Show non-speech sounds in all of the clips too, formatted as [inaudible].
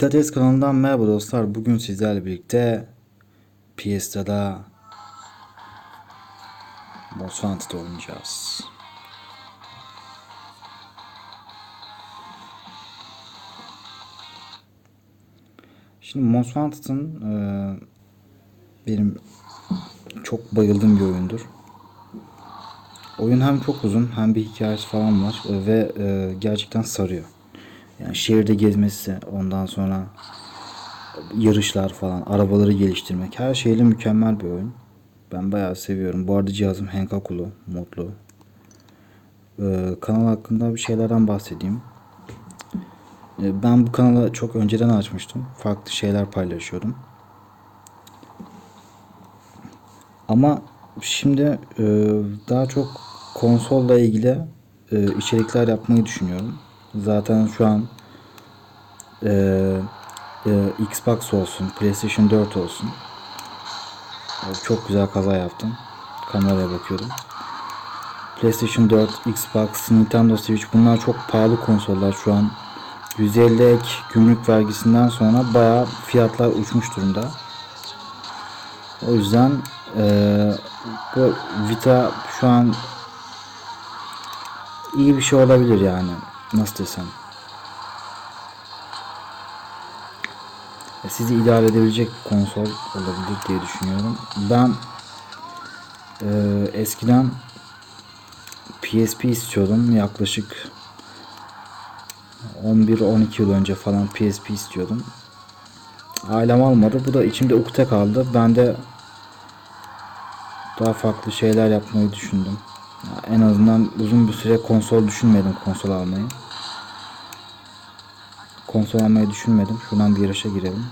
Vitates kanalından merhaba dostlar. Bugün sizlerle birlikte Piesta'da Most Wanted oynayacağız. Şimdi Most Wanted'ın e, benim çok bayıldığım bir oyundur. Oyun hem çok uzun hem bir hikayesi falan var ve e, gerçekten sarıyor. Yani şehirde gezmesi, ondan sonra yarışlar falan, arabaları geliştirmek. Her şeyle mükemmel bir oyun. Ben bayağı seviyorum. Bu arada cihazım Henkakulu, modlu. Ee, kanal hakkında bir şeylerden bahsedeyim. Ee, ben bu kanalı çok önceden açmıştım. Farklı şeyler paylaşıyordum. Ama şimdi e, daha çok konsolla ilgili e, içerikler yapmayı düşünüyorum. Zaten şu an e, e, Xbox olsun, PlayStation 4 olsun. Çok güzel kaza yaptım. Kameraya bakıyordum. PlayStation 4, Xbox, Nintendo Switch bunlar çok pahalı konsollar şu an. 150 ek gümrük vergisinden sonra bayağı fiyatlar uçmuş durumda. O yüzden e, bu Vita şu an iyi bir şey olabilir yani. Nasıl desem. E, Sizi idare edebilecek konsol olabilir diye düşünüyorum. Ben e, eskiden PSP istiyordum. Yaklaşık 11-12 yıl önce falan PSP istiyordum. Ailem almadı. Bu da içimde ukde kaldı. Ben de daha farklı şeyler yapmayı düşündüm. En azından uzun bir süre konsol düşünmedim konsol almayı. Konsol almayı düşünmedim. Şuradan bir yarışa girelim.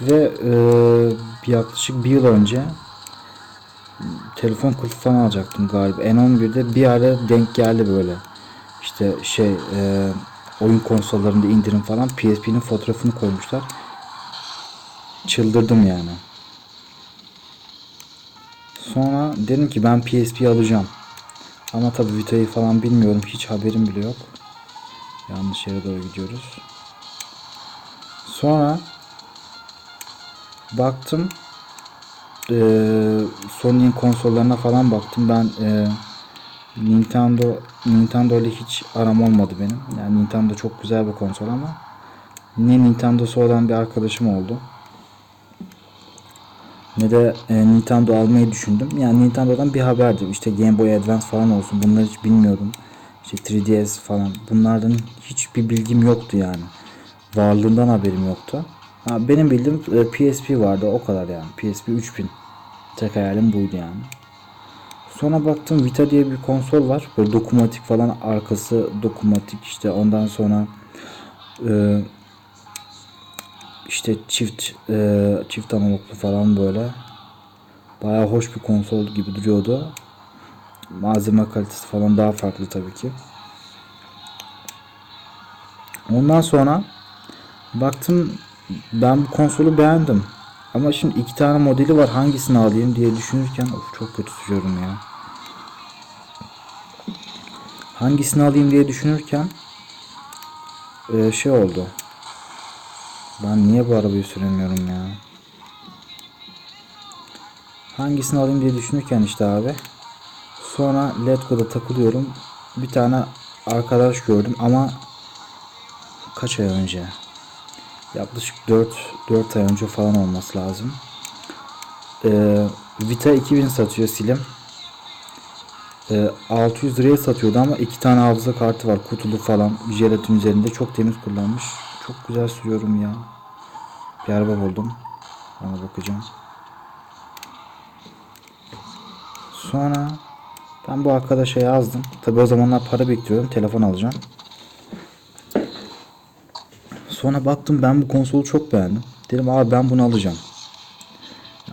Ve e, yaklaşık bir yıl önce telefon kılıfı falan alacaktım galiba. N11'de bir ara denk geldi böyle. İşte şey e, oyun konsollarında indirim falan PSP'nin fotoğrafını koymuşlar. Çıldırdım yani. Sonra dedim ki ben PSP alacağım. Ama tabii Vita'yı falan bilmiyorum. Hiç haberim bile yok. Yanlış yere doğru gidiyoruz. Sonra baktım eee Sony'nin konsollarına falan baktım. Ben eee, Nintendo Nintendo ile hiç aram olmadı benim. Yani Nintendo çok güzel bir konsol ama ne Nintendo'su olan bir arkadaşım oldu ne de e, Nintendo almayı düşündüm. Yani Nintendo'dan bir haberdi. İşte Game Boy Advance falan olsun. Bunları hiç bilmiyordum. İşte 3DS falan. Bunlardan hiçbir bilgim yoktu yani. Varlığından haberim yoktu. Ha, benim bildiğim e, PSP vardı. O kadar yani. PSP 3000. Tek hayalim buydu yani. Sonra baktım Vita diye bir konsol var. Böyle dokunmatik falan arkası dokunmatik işte ondan sonra e, işte çift e, çift analoglu falan böyle. Bayağı hoş bir konsol gibi duruyordu. Malzeme kalitesi falan daha farklı tabii ki. Ondan sonra baktım ben bu konsolu beğendim. Ama şimdi iki tane modeli var hangisini alayım diye düşünürken of çok kötü sürüyorum ya. Hangisini alayım diye düşünürken e, şey oldu. Ben niye bu arabayı süremiyorum ya? Hangisini alayım diye düşünürken işte abi. Sonra Letgo'da takılıyorum. Bir tane arkadaş gördüm ama kaç ay önce? Yaklaşık 4 4 ay önce falan olması lazım. Ee, Vita 2000 satıyor Silim. Ee, 600 liraya satıyordu ama iki tane hafıza kartı var kutulu falan jelatin üzerinde çok temiz kullanmış. Çok güzel sürüyorum ya. Bir araba buldum. Ona bakacağım. Sonra ben bu arkadaşa yazdım. Tabi o zamanlar para bekliyorum. Telefon alacağım. Sonra baktım ben bu konsolu çok beğendim. Dedim abi ben bunu alacağım.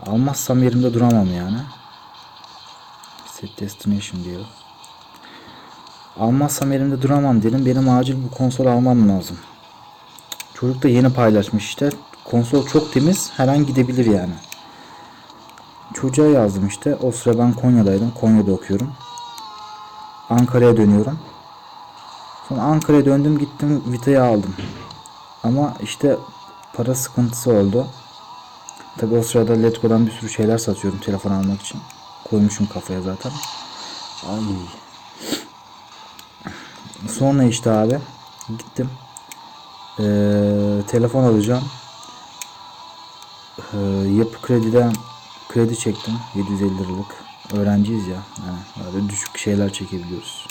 Almazsam yerimde duramam yani. Set destination diyor. Almazsam yerimde duramam dedim. Benim acil bu konsolu almam lazım. Çocuk da yeni paylaşmış işte. Konsol çok temiz. Her an gidebilir yani. Çocuğa yazdım işte. O sıra ben Konya'daydım. Konya'da okuyorum. Ankara'ya dönüyorum. Sonra Ankara'ya döndüm gittim Vita'yı aldım. Ama işte para sıkıntısı oldu. Tabi o sırada Letgo'dan bir sürü şeyler satıyorum telefon almak için. Koymuşum kafaya zaten. Ay. Sonra işte abi gittim. Ee, telefon alacağım. Ee, yapı krediden kredi çektim. 750 liralık. Öğrenciyiz ya. Yani böyle düşük şeyler çekebiliyoruz.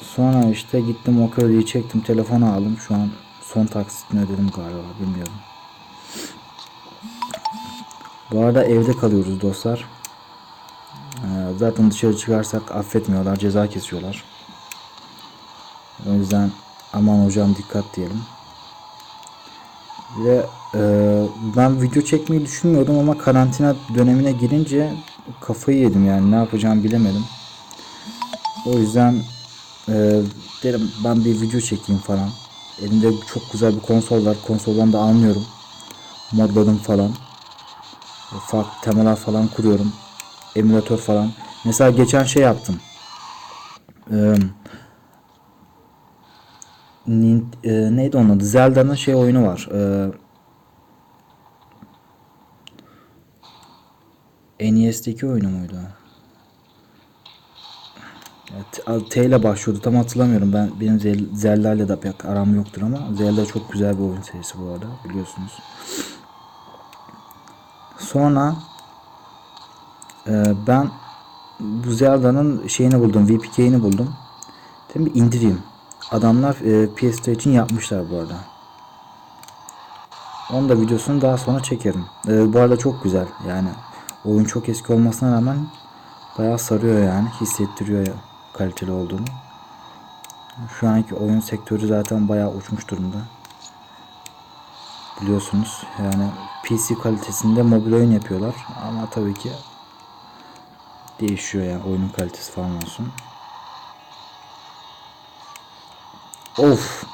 Sonra işte gittim o krediyi çektim. Telefonu aldım. Şu an son taksitini ödedim galiba. Bilmiyorum. Bu arada evde kalıyoruz dostlar. Ee, zaten dışarı çıkarsak affetmiyorlar. Ceza kesiyorlar. O yüzden aman hocam dikkat diyelim. Ve e, ben video çekmeyi düşünmüyordum ama karantina dönemine girince kafayı yedim yani ne yapacağımı bilemedim. O yüzden e, dedim ben bir video çekeyim falan. Elimde çok güzel bir konsol var. Konsoldan da anlıyorum. Modladım falan. Farklı temalar falan kuruyorum. Emülatör falan. Mesela geçen şey yaptım. Eee e, neydi onun adı? Zelda'nın şey oyunu var. E, NES'teki oyunu muydu? Evet, T ile başlıyordu. Tam hatırlamıyorum. Ben benim Zel- Zelda ile de pek aram yoktur ama Zelda çok güzel bir oyun serisi bu arada biliyorsunuz. Sonra e, ben bu Zelda'nın şeyini buldum. VPK'ini buldum. Dedim indireyim. Adamlar e, PS4 için yapmışlar bu arada. Onun da videosunu daha sonra çekerim. E, bu arada çok güzel. Yani oyun çok eski olmasına rağmen bayağı sarıyor yani. Hissettiriyor ya kaliteli olduğunu. Şu anki oyun sektörü zaten bayağı uçmuş durumda. Biliyorsunuz yani PC kalitesinde mobil oyun yapıyorlar ama tabii ki değişiyor yani oyunun kalitesi falan olsun. Of.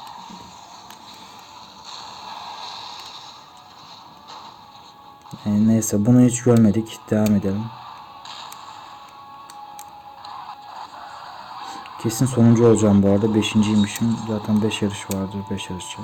E, neyse bunu hiç görmedik. Devam edelim. Kesin sonuncu olacağım bu arada. Beşinciymişim. Zaten 5 yarış vardır. 5 yarışçı.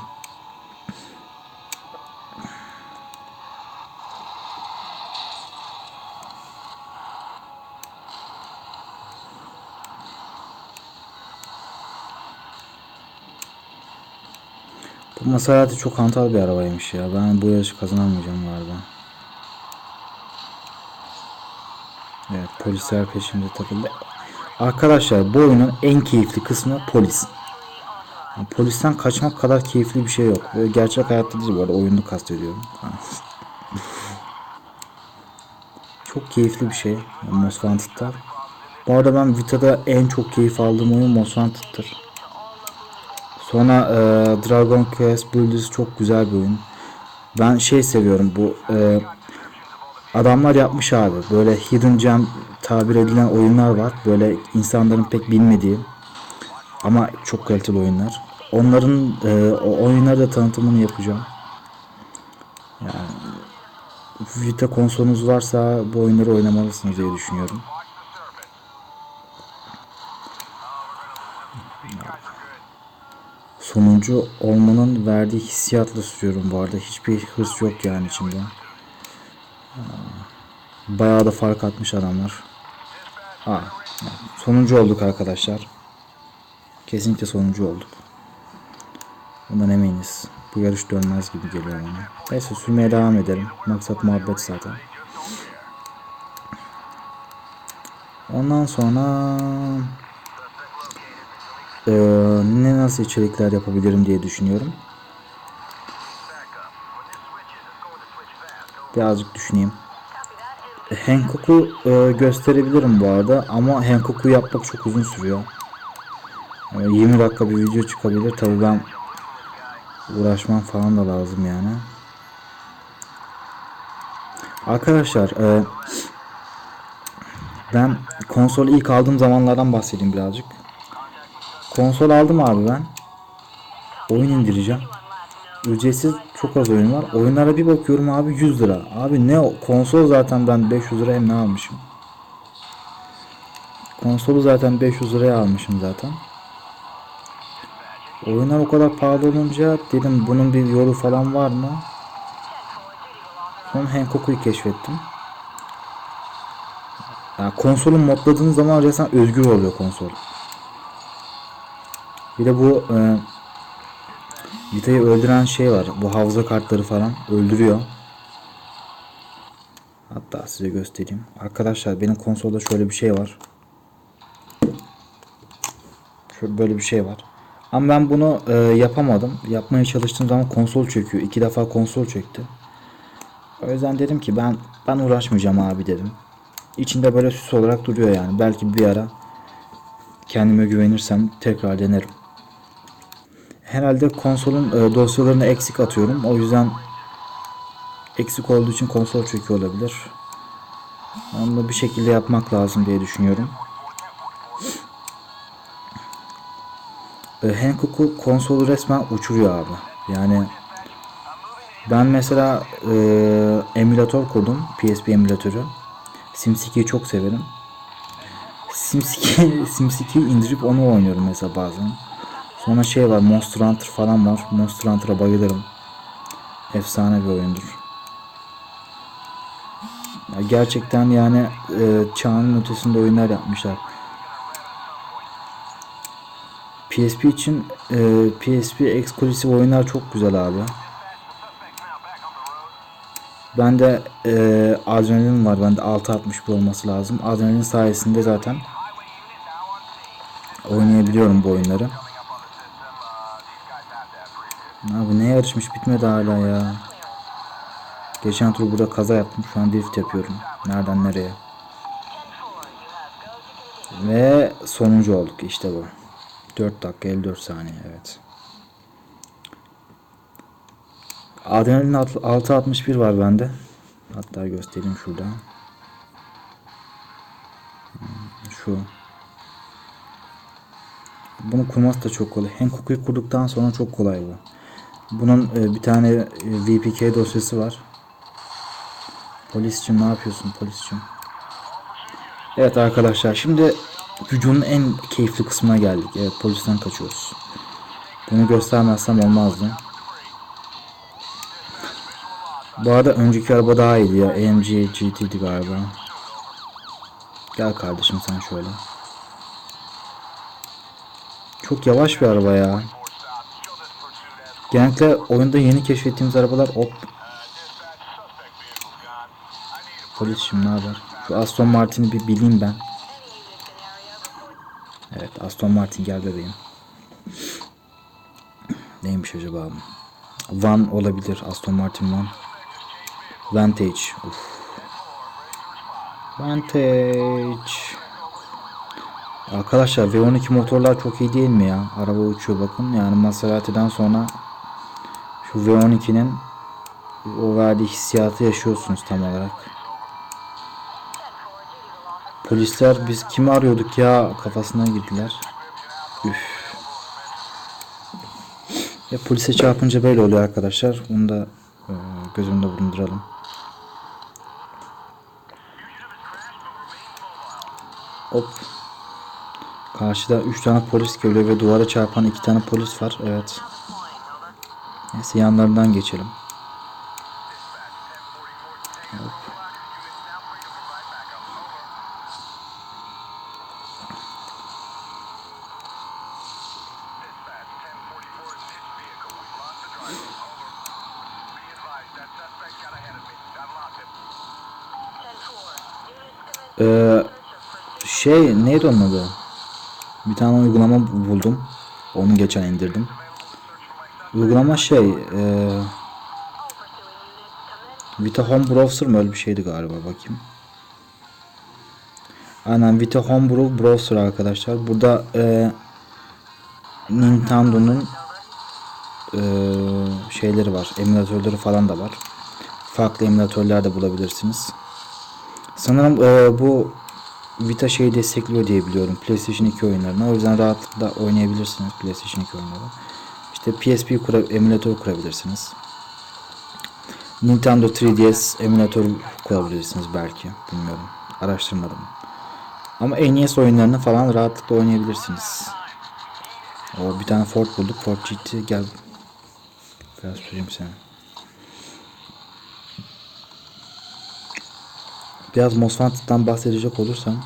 Maserati çok hantal bir arabaymış ya. Ben bu yarışı kazanamayacağım galiba. Evet polisler peşimde takıldı. Arkadaşlar bu oyunun en keyifli kısmı polis. Yani polisten kaçmak kadar keyifli bir şey yok. Böyle gerçek hayatta değil bu arada oyunu kastediyorum. [laughs] çok keyifli bir şey. Yani Most Wanted'da. Bu arada ben Vita'da en çok keyif aldığım oyun Most Wanted'tır. Sonra e, Dragon Quest Builders çok güzel bir oyun. Ben şey seviyorum bu e, adamlar yapmış abi. Böyle hidden gem tabir edilen oyunlar var. Böyle insanların pek bilmediği ama çok kaliteli oyunlar. Onların e, o oyunları da tanıtımını yapacağım. Yani Vita konsolunuz varsa bu oyunları oynamalısınız diye düşünüyorum. Sonuncu olmanın verdiği hissiyatla sürüyorum bu arada. Hiçbir hırs yok yani içimde. Bayağı da fark atmış adamlar. Ha, sonuncu olduk arkadaşlar. Kesinlikle sonuncu olduk. Bundan eminiz. Bu yarış dönmez gibi geliyor bana. Neyse sürmeye devam edelim. Maksat muhabbet zaten. Ondan sonra ee, ne nasıl içerikler yapabilirim diye düşünüyorum. Birazcık düşüneyim. Hancock'u e, gösterebilirim bu arada ama Hancock'u yapmak çok uzun sürüyor. E, 20 dakika bir video çıkabilir. Tabii ben uğraşmam falan da lazım yani. Arkadaşlar e, ben konsolu ilk aldığım zamanlardan bahsedeyim birazcık. Konsol aldım abi ben. Oyun indireceğim. Ücretsiz çok az oyun var. Oyunlara bir bakıyorum abi 100 lira. Abi ne? Konsol zaten ben 500 liraya ne almışım. Konsolu zaten 500 liraya almışım zaten. Oyunlar o kadar pahalı olunca dedim bunun bir yolu falan var mı? Sonra Hankoku'yu keşfettim. Ya konsolun modladığınız zaman resmen özgür oluyor konsol. Bir de bu e, Vita'yı öldüren şey var. Bu havza kartları falan öldürüyor. Hatta size göstereyim. Arkadaşlar benim konsolda şöyle bir şey var. Şöyle böyle bir şey var. Ama ben bunu e, yapamadım. Yapmaya çalıştığım zaman konsol çöküyor. İki defa konsol çöktü. O yüzden dedim ki ben ben uğraşmayacağım abi dedim. İçinde böyle süs olarak duruyor yani. Belki bir ara kendime güvenirsem tekrar denerim. Herhalde konsolun e, dosyalarını eksik atıyorum. O yüzden eksik olduğu için konsol çöküyor olabilir. Onu bir şekilde yapmak lazım diye düşünüyorum. E, Hankook'u konsolu resmen uçuruyor abi. Yani ben mesela e, emülatör kurdum. PSP emülatörü. SimCity'yi çok severim. SimCity, [laughs] SimCity'yi indirip onu oynuyorum mesela bazen. Sonra şey var Monster Hunter falan var. Monster Hunter'a bayılırım. Efsane bir oyundur. Ya gerçekten yani e, çağının ötesinde oyunlar yapmışlar. PSP için e, PSP eksklusif oyunlar çok güzel abi. Bende e, adrenalin var. Bende 661 olması lazım. Adrenalin sayesinde zaten oynayabiliyorum bu oyunları. Abi ne yarışmış bitmedi hala ya. Geçen tur burada kaza yaptım. Şu an drift yapıyorum. Nereden nereye. Ve sonuncu olduk işte bu. 4 dakika 54 saniye evet. Adrenalin 661 var bende. Hatta göstereyim şurada. Şu. Bunu kurması da çok kolay. Hankook'u kurduktan sonra çok kolay bu. Bunun e, bir tane e, VPK dosyası var. Polisçim ne yapıyorsun polisçim? Evet arkadaşlar şimdi videonun en keyifli kısmına geldik. Evet polisten kaçıyoruz. Bunu göstermezsem olmazdı. Bu arada önceki araba daha iyiydi ya. AMG GT'di galiba. Gel kardeşim sen şöyle. Çok yavaş bir araba ya. Genellikle oyunda yeni keşfettiğimiz arabalar hop. Polis şimdi ne haber? Şu Aston Martin'i bir bileyim ben. Evet Aston Martin gel bebeğim. Neymiş acaba? Van olabilir. Aston Martin Van. Vantage. Uf. Vantage. Arkadaşlar V12 motorlar çok iyi değil mi ya? Araba uçuyor bakın. Yani Maserati'den sonra şu V12'nin o verdiği hissiyatı yaşıyorsunuz tam olarak. Polisler biz kimi arıyorduk ya kafasına girdiler. Üf. Ya polise çarpınca böyle oluyor arkadaşlar. Onu da e, göz önünde bulunduralım. Hop. Karşıda 3 tane polis geliyor ve duvara çarpan 2 tane polis var. Evet. Neyse yanlarından geçelim. Hop. Ee, şey neydi onun adı? Bir tane uygulama buldum. Onu geçen indirdim. Uygulama şey e, Vita Home Browser mı öyle bir şeydi galiba bakayım. Aynen Vita Home Browser arkadaşlar. Burada e, Nintendo'nun e, şeyleri var. Emülatörleri falan da var. Farklı emülatörler de bulabilirsiniz. Sanırım e, bu Vita şeyi destekliyor diye biliyorum. PlayStation 2 oyunlarını. O yüzden rahatlıkla oynayabilirsiniz PlayStation 2 oyunları. İşte PSP kura, emülatör kurabilirsiniz. Nintendo 3DS emülatör kurabilirsiniz belki. Bilmiyorum. Araştırmadım. Ama NES oyunlarını falan rahatlıkla oynayabilirsiniz. O bir tane Ford bulduk. Ford GT gel. Biraz süreyim seni. Biraz Most Wanted'dan bahsedecek olursam.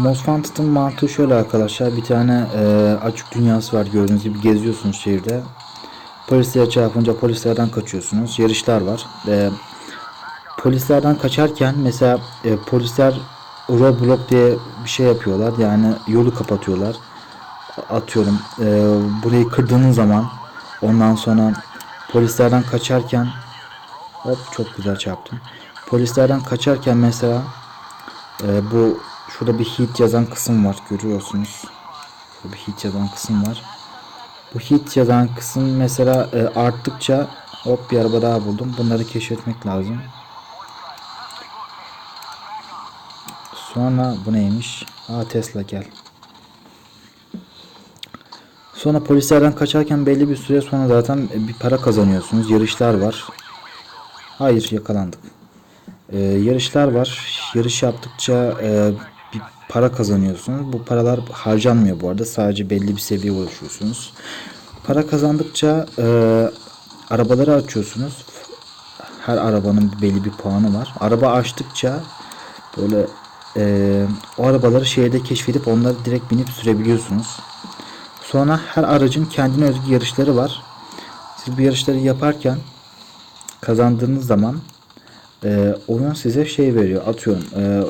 Most Wanted'ın mantığı şöyle arkadaşlar. Bir tane e, açık dünyası var gördüğünüz gibi geziyorsunuz şehirde. Polislere çarpınca polislerden kaçıyorsunuz. Yarışlar var. E, polislerden kaçarken mesela e, polisler roadblock diye bir şey yapıyorlar. Yani yolu kapatıyorlar. Atıyorum e, burayı kırdığınız zaman ondan sonra polislerden kaçarken hop çok güzel çarptım. Polislerden kaçarken mesela e, bu şurada bir hit yazan kısım var görüyorsunuz. Şurada bir hit yazan kısım var. Bu hit yazan kısım mesela e, arttıkça hop bir araba daha buldum. Bunları keşfetmek lazım. Sonra bu neymiş? Aa Tesla gel. Sonra polislerden kaçarken belli bir süre sonra zaten bir para kazanıyorsunuz. Yarışlar var. Hayır yakalandık. Ee, yarışlar var. Yarış yaptıkça e, bir para kazanıyorsunuz. Bu paralar harcanmıyor bu arada. Sadece belli bir seviyeye ulaşıyorsunuz. Para kazandıkça e, arabaları açıyorsunuz. Her arabanın belli bir puanı var. Araba açtıkça böyle e, o arabaları şehirde keşfedip onları direkt binip sürebiliyorsunuz. Sonra her aracın kendine özgü yarışları var. Siz bu yarışları yaparken kazandığınız zaman e, oyun size şey veriyor. Atıyorum e,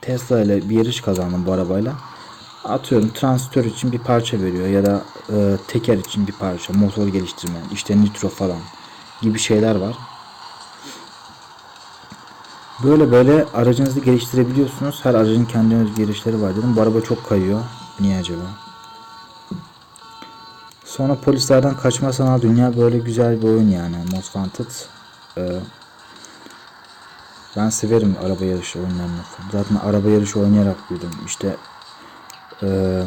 Tesla ile bir yarış kazandım bu arabayla. Atıyorum transistör için bir parça veriyor ya da e, teker için bir parça, motor geliştirme, işte nitro falan gibi şeyler var. Böyle böyle aracınızı geliştirebiliyorsunuz. Her aracın kendi özgü yarışları var dedim. Bu araba çok kayıyor. Niye acaba? Sonra polislerden kaçma sanal dünya böyle güzel bir oyun yani. Most Wanted. Ee, ben severim araba yarışı oyunlarını. Zaten araba yarışı oynayarak büyüdüm. İşte ee,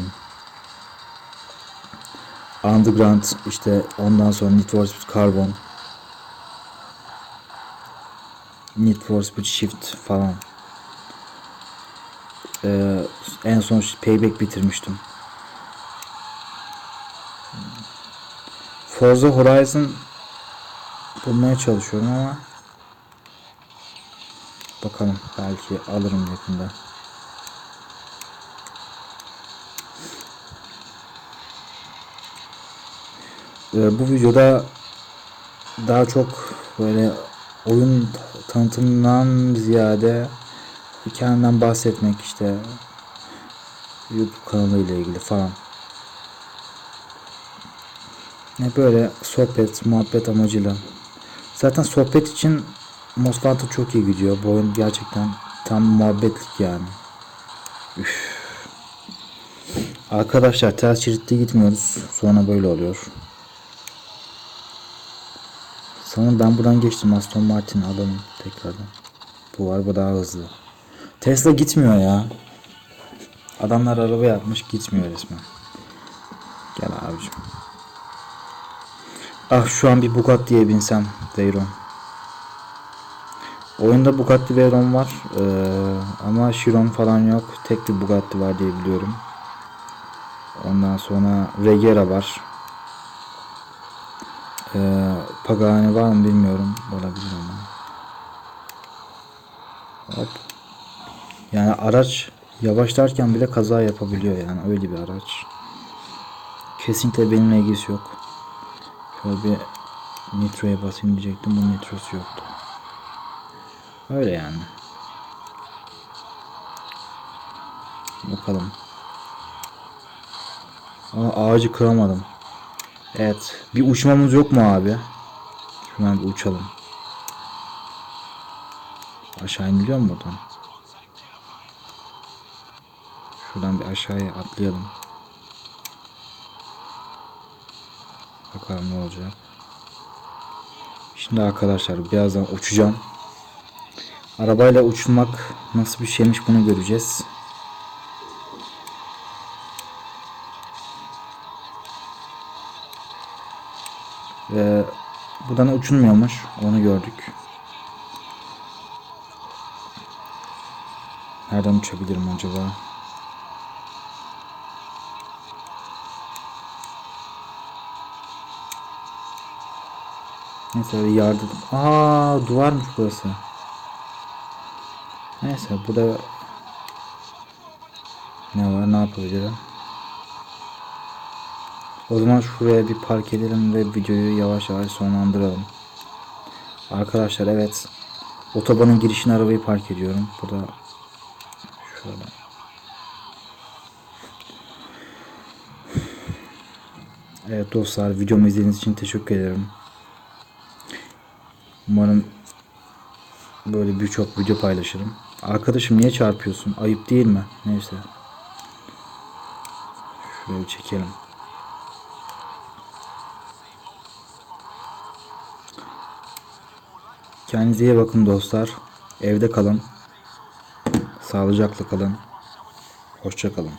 Underground işte ondan sonra Need for Speed Carbon Need for Speed Shift falan ee, en son Payback bitirmiştim. Forza Horizon bulmaya çalışıyorum ama bakalım belki alırım yakında. Ee, bu videoda daha çok böyle oyun tanıtımından ziyade kendimden bahsetmek işte YouTube kanalı ile ilgili falan. Ne böyle sohbet, muhabbet amacıyla. Zaten sohbet için Most Wanted çok iyi gidiyor. Bu oyun gerçekten tam muhabbetlik yani. Üf. Arkadaşlar ters şeritte gitmiyoruz. Sonra böyle oluyor. Sanırım ben buradan geçtim. Aston Martin alalım tekrardan. Bu araba daha hızlı. Tesla gitmiyor ya. Adamlar araba yapmış gitmiyor resmen. Gel abicim. Ah şu an bir Bugatti'ye binsem Veyron. Oyunda Bugatti Veyron var. Ee, ama Chiron falan yok. Tek bir Bugatti var diye biliyorum. Ondan sonra Regera var. Ee, Pagani var mı bilmiyorum. Olabilir ama. Hop. Yani araç yavaşlarken bile kaza yapabiliyor yani öyle bir araç. Kesinlikle benimle ilgisi yok. Şöyle bir nitroya basayım diyecektim. Bunun nitrosu yoktu. Öyle yani. Bakalım. Ama ağacı kıramadım. Evet. Bir uçmamız yok mu abi? Şuradan bir uçalım. Aşağı iniliyor mu buradan? Şuradan bir aşağıya atlayalım. Bakalım ne olacak. Şimdi arkadaşlar birazdan uçacağım. Arabayla uçmak nasıl bir şeymiş bunu göreceğiz. Ve buradan uçulmuyormuş. Onu gördük. Nereden uçabilirim acaba? Neyse yardım. Aa duvarmış burası. Neyse bu da ne var ne yapabilirim? O zaman şuraya bir park edelim ve videoyu yavaş yavaş sonlandıralım. Arkadaşlar evet otobanın girişine arabayı park ediyorum. Bu da şöyle. Evet dostlar videomu izlediğiniz için teşekkür ederim. Umarım böyle birçok video paylaşırım. Arkadaşım niye çarpıyorsun? Ayıp değil mi? Neyse. Şöyle çekelim. Kendinize iyi bakın dostlar. Evde kalın. Sağlıcakla kalın. Hoşça kalın.